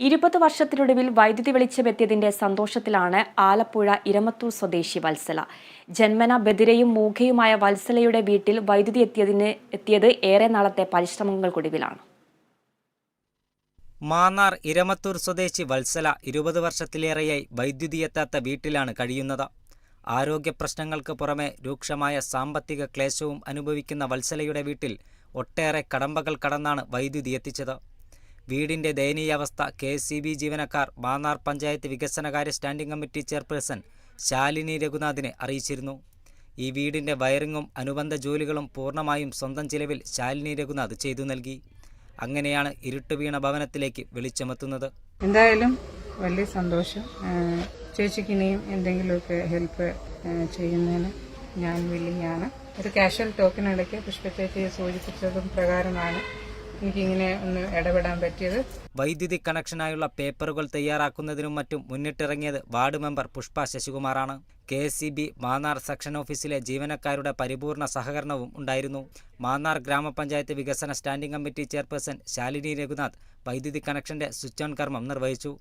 ഇരുപത് വർഷത്തിനൊടുവിൽ വൈദ്യുതി വെളിച്ചമെത്തിയതിന്റെ സന്തോഷത്തിലാണ് ആലപ്പുഴ ഇരമത്തൂർ സ്വദേശി വത്സല. ജന്മന ബദിരയും മൂഖയുമായ വത്സലയുടെ വീട്ടിൽ വൈദ്യുതി എത്തിയതിന് എത്തിയത് ഏറെ നാളത്തെ പരിശ്രമങ്ങൾക്കൊടുവിലാണ്. മാന്നാർ ഇരമത്തൂർ സ്വദേശി വത്സല ഇരുപത് വർഷത്തിലേറെയായി വൈദ്യുതി എത്താത്ത വീട്ടിലാണ് കഴിയുന്നത്. ആരോഗ്യ പ്രശ്നങ്ങൾക്ക് പുറമെ രൂക്ഷമായ സാമ്പത്തിക ക്ലേശവും അനുഭവിക്കുന്ന വത്സലയുടെ വീട്ടിൽ ഒട്ടേറെ കടമ്പകൾ കടന്നാണ് വൈദ്യുതി എത്തിച്ചത്. വീടിന്റെ ദയനീയാവസ്ഥ കെ സി ബി ജീവനക്കാർ മാന്നാർ പഞ്ചായത്ത് വികസനകാര്യ സ്റ്റാൻഡിംഗ് കമ്മിറ്റി ചെയർപേഴ്സൺ ശാലിനി രഘുനാഥിനെ അറിയിച്ചിരുന്നു. ഈ വീടിന്റെ വയറിങ്ങും അനുബന്ധ ജോലികളും പൂർണമായും സ്വന്തം ചിലവിൽ ശാലിനി രഘുനാഥ് ചെയ്തു നൽകി. അങ്ങനെയാണ് ഇരുട്ട് വീണ ഭവനത്തിലേക്ക് വെളിച്ചമെത്തുന്നത്. എന്തായാലും വലിയ സന്തോഷം. ചേച്ചിക്ക് ഇനിയും എന്തെങ്കിലുമൊക്കെ ഹെൽപ്പ് ചെയ്യുന്നതിന് ഞാൻ വില്ലിങ്ങാണ് ഒരു കാഷ്വൽ ടോക്കൺ ഇടയ്ക്ക് പുഷ്പ ചേച്ചിയെ സൂചിപ്പിച്ചതും പ്രകാരമാണ്. എനിക്കിങ്ങനെ ഒന്ന് ഇടപെടാൻ പറ്റിയത്. വൈദ്യുതി കണക്ഷനായുള്ള പേപ്പറുകൾ തയ്യാറാക്കുന്നതിനും മറ്റും മുന്നിട്ടിറങ്ങിയത് ward member Pushpa ശശികുമാറാണ്. K S C B Mannar section ഓഫീസിലെ ജീവനക്കാരുടെ പരിപൂർണ സഹകരണവും ഉണ്ടായിരുന്നു. മാന്നാർ ഗ്രാമപഞ്ചായത്ത് വികസന standing committee chairperson Shalini Raghunath വൈദ്യുതി കണക്ഷന്റെ സ്വിച്ച് ഓൺ കർമ്മം നിർവഹിച്ചു.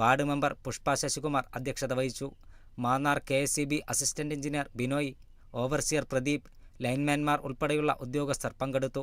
വാർഡ് മെമ്പർ പുഷ്പ ശശികുമാർ അധ്യക്ഷത വഹിച്ചു. Mannar K S C B assistant engineer Binoy overseer Pradeep ലൈൻമാൻമാർ ഉൾപ്പെടെയുള്ള ഉദ്യോഗസ്ഥർ പങ്കെടുത്തു.